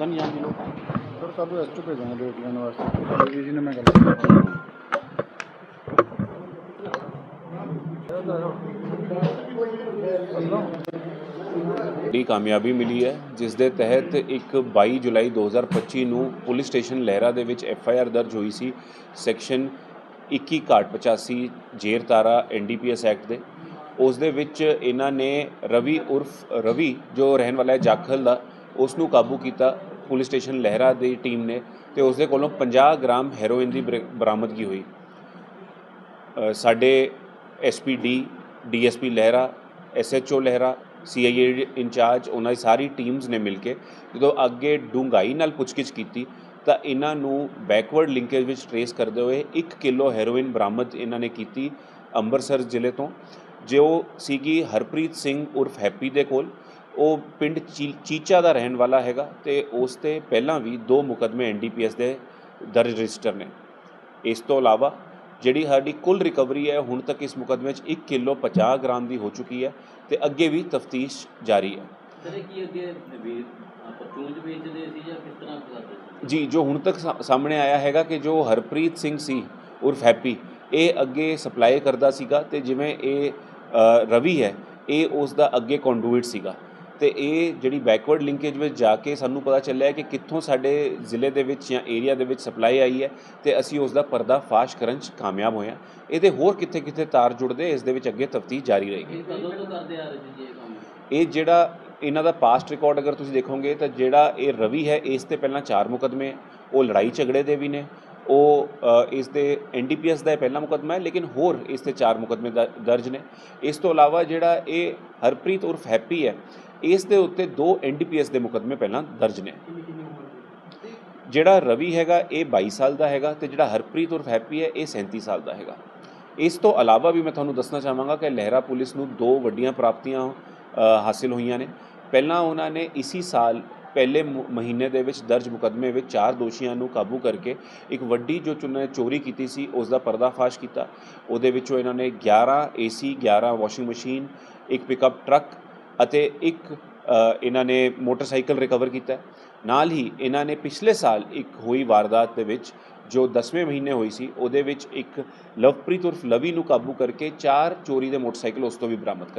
ਤਾਂ ਨਹੀਂ ਜਾਣ ਦੀ ਲੋੜ ਸਰ ਕੱਲ੍ਹ ਨੂੰ ਐਸਟੋ ਭੇਜਾਂਗੇ ਡੇਟ ਲੈਣ ਵਾਸਤੇ। ਜੀ ਜੀ ਨੇ ਮੈਂ ਗੱਲ ਦੀ ਕਾਮਯਾਬੀ ਮਿਲੀ ਹੈ ਜਿਸ ਦੇ ਤਹਿਤ ਇੱਕ 22 ਜੁਲਾਈ 2025 ਨੂੰ ਪੁਲਿਸ ਸਟੇਸ਼ਨ ਲਹਿਰਾ ਦੇ ਵਿੱਚ ਐਫ ਆਈ ਆਰ ਦਰਜ ਹੋਈ ਸੀ ਸੈਕਸ਼ਨ 2185 ਜੇਰ ਤਾਰਾ ਐਨਡੀਪੀਐਸ ਐਕਟ ਦੇ। ਉਸ ਦੇ ਵਿੱਚ ਇਹਨਾਂ ਨੇ ਰਵੀ ਉਰਫ ਰਵੀ ਜੋ ਰਹਿਣ ਵਾਲਾ ਹੈ ਜਾਖਲ ਦਾ ਉਸ ਨੂੰ ਕਾਬੂ ਕੀਤਾ। ਪੁਲਿਸ ਸਟੇਸ਼ਨ ਲਹਿਰਾ ਦੀ ਟੀਮ ਨੇ ਤੇ ਉਸ ਦੇ ਕੋਲੋਂ 50 ਗ੍ਰਾਮ ਹੈਰੋਇਨ ਦੀ ਬਰ- ਬਰਾਮਦਗੀ ਹੋਈ। ਅ, ਸਾਡੇ SPD DSP Lehra SHO Lehra CIA incharge ਉਹਨਾਂ ਦੀ ਸਾਰੀ ਟੀਮਸ ਨੇ ਮਿਲ ਕੇ ਜਦੋਂ ਅੱਗੇ ਡੂੰਘਾਈ ਨਾਲ ਪੁੱਛਗਿੱਛ ਕੀਤੀ ਤਾਂ ਇਹਨਾਂ ਨੂੰ ਬੈਕਵਰਡ ਲਿੰਕੇਜ ਵਿੱਚ ਟਰੇਸ ਕਰਦੇ ਹੋਏ 1 ਕਿਲੋ ਹੈਰੋਇਨ ਬਰਾਮਦ ਇਹਨਾਂ ਨੇ ਕੀਤੀ ਅੰਮ੍ਰਿਤਸਰ ਜ਼ਿਲ੍ਹੇ ਤੋਂ। ਜੋ ਸੀਗੀ ਹਰਪ੍ਰੀਤ ਸਿੰਘ ਉਰਫ ਹੈਪੀ ਦੇ ਕੋਲ ਉਹ ਪਿੰਡ ਚੀਚਾ ਦਾ ਰਹਿਣ ਵਾਲਾ ਹੈਗਾ ਤੇ ਉਸ ਤੇ ਪਹਿਲਾਂ ਵੀ ਦੋ ਮੁਕਦਮੇ ਐਨਡੀਪੀਐਸ ਦੇ ਦਰਜ ਰਜਿਸਟਰ ਨੇ। ਇਸ ਤੋਂ ਇਲਾਵਾ ਜਿਹੜੀ ਸਾਡੀ ਕੁੱਲ ਰਿਕਵਰੀ ਹੈ ਹੁਣ ਤੱਕ ਇਸ ਮੁਕਦਮੇ 'ਚ 1 ਕਿਲੋ 50 ਗ੍ਰਾਮ ਦੀ ਹੋ ਚੁੱਕੀ ਹੈ ਤੇ ਅੱਗੇ ਵੀ ਤਫਤੀਸ਼ ਜਾਰੀ ਹੈ। ਸਰ ਇਹ ਕੀ ਅੱਗੇ ਵੀ ਪਰਚੂਨ ਚ ਵੇਚਦੇ ਸੀ ਜਾਂ ਕਿਸ ਤਰ੍ਹਾਂ ਕਰਦੇ ਸੀ? ਜੀ ਜੋ ਹੁਣ ਤੱਕ ਸਾਹਮਣੇ ਆਇਆ ਹੈਗਾ ਕਿ ਜੋ ਹਰਪ੍ਰੀਤ ਸਿੰਘ ਸੀ ਉਰਫ ਹੈਪੀ ਇਹ ਅੱਗੇ ਸਪਲਾਈ ਕਰਦਾ ਸੀਗਾ ਤੇ ਜਿਵੇਂ ਇਹ ਰਵੀ ਹੈ ਇਹ ਉਸ ਦਾ ਅੱਗੇ ਕੰਡੂਇਟ ਸੀਗਾ। ਤੇ ਇਹ ਜਿਹੜੀ ਬੈਕਵਰਡ ਲਿੰਕੇਜ ਵਿੱਚ ਜਾ ਕੇ ਸਾਨੂੰ ਪਤਾ ਚੱਲਿਆ ਕਿ ਕਿੱਥੋਂ ਸਾਡੇ ਜ਼ਿਲ੍ਹੇ ਦੇ ਵਿੱਚ ਜਾਂ ਏਰੀਆ ਦੇ ਵਿੱਚ ਸਪਲਾਈ ਆਈ ਹੈ ਤੇ ਅਸੀਂ ਉਸ ਦਾ ਪਰਦਾ ਫਾਸ਼ ਕਰਨ 'ਚ ਕਾਮਯਾਬ ਹੋਏ ਹਾਂ। ਇਹਦੇ ਹੋਰ ਕਿੱਥੇ ਕਿੱਥੇ ਤਾਰ ਜੁੜਦੇ ਇਸ ਦੇ ਵਿੱਚ ਅੱਗੇ ਤਫਤੀਸ਼ ਜਾਰੀ ਰਹੇਗੀ। ਇਹ ਕਦੋਂ ਤੋਂ ਕਰਦੇ ਆ ਰਹੇ ਸੀ ਜੀ ਇਹ ਕੰਮ? ਇਹ ਜਿਹੜਾ ਇਹਨਾਂ ਦਾ ਪਾਸਟ ਰਿਕਾਰਡ ਅਗਰ ਤੁਸੀਂ ਦੇਖੋਗੇ ਤਾਂ ਜਿਹੜਾ ਇਹ ਰਵੀ ਹੈ ਇਸ ਤੇ ਪਹਿਲਾਂ ਚਾਰ ਮੁਕਦਮੇ ਉਹ ਲੜਾਈ ਝਗੜੇ ਦੇ ਵੀ ਨੇ ਉਹ ਅ, ਇਸ ਦੇ ਐਨਡੀਪੀਐਸ ਦਾ ਇਹ ਪਹਿਲਾ ਮੁਕਦਮਾ ਹੈ ਲੇਕਿਨ ਹੋਰ ਇਸ ਤੇ ਚਾਰ ਮੁਕਦਮੇ ਦ- ਦਰਜ ਨੇ। ਇਸ ਤੋਂ ਇਲਾਵਾ ਜਿਹੜਾ ਇਹ ਹਰਪ੍ਰੀਤ ਉਰਫ ਹੈਪੀ ਹੈ ਇਸ ਦੇ ਉੱਤੇ ਦੋ ਐਨਡੀਪੀਐਸ ਦੇ ਮੁਕਦਮੇ ਪਹਿਲਾਂ ਦਰਜ ਨੇ। ਜਿਹੜਾ ਰਵੀ ਹੈਗਾ ਇਹ 22 ਸਾਲ ਦਾ ਹੈਗਾ ਤੇ ਜਿਹੜਾ ਹਰਪ੍ਰੀਤ ਉਰਫ ਹੈਪੀ ਹੈ ਇਹ 37 ਸਾਲ ਦਾ ਹੈਗਾ। ਇਸ ਤੋਂ ਇਲਾਵਾ ਵੀ ਮੈਂ ਤੁਹਾਨੂੰ ਦੱਸਣਾ ਚਾਹਾਂਗਾ ਕਿ ਲਹਿਰਾ ਪੁਲਿਸ ਨੂੰ ਦੋ ਵੱਡੀਆਂ ਪ੍ਰਾਪਤੀਆਂ ਅ, ਹਾਸਿਲ ਹੋਈਆਂ ਨੇ। ਪਹਿਲਾਂ ਉਹਨਾਂ ਨੇ ਇਸੀ ਸਾਲ ਪਹਿਲੇ ਮੁ- ਮਹੀਨੇ ਦੇ ਵਿੱਚ ਦਰਜ ਮੁਕਦਮੇ ਵਿੱਚ ਚਾਰ ਦੋਸ਼ੀਆਂ ਨੂੰ ਕਾਬੂ ਕਰਕੇ ਇੱਕ ਵੱਡੀ ਜੋ ਚੁਣੇ ਚੋਰੀ ਕੀਤੀ ਸੀ ਉਸ ਦਾ ਪਰਦਾਫਾਸ਼ ਕੀਤਾ। ਉਹਦੇ ਵਿੱਚੋਂ ਇਹਨਾਂ ਨੇ 11 ਏਸੀ 11 ਵਾਸ਼ਿੰਗ ਮਸ਼ੀਨ, ਇੱਕ ਪਿਕਅਪ ਟਰੱਕ ਅਤੇ ਇੱਕ ਇਹਨਾਂ ਨੇ ਮੋਟਰਸਾਈਕਲ ਰਿਕਵਰ ਕੀਤਾ। ਨਾਲ ਹੀ ਇਹਨਾਂ ਨੇ ਪਿਛਲੇ ਸਾਲ ਇੱਕ ਹੋਈ ਵਾਰਦਾਤ ਦੇ ਵਿੱਚ ਜੋ 10ਵੇਂ ਮਹੀਨੇ ਹੋਈ ਸੀ, ਉਹਦੇ ਵਿੱਚ ਇੱਕ ਲਵਪ੍ਰੀਤ ਉਰਫ ਲਵੀ ਨੂੰ ਕਾਬੂ ਕਰਕੇ ਚਾਰ ਚੋਰੀ ਦੇ ਮੋਟਰਸਾਈਕਲ ਉਸ ਤੋਂ ਵੀ ਬਰਾਮਦ ਕਰਾ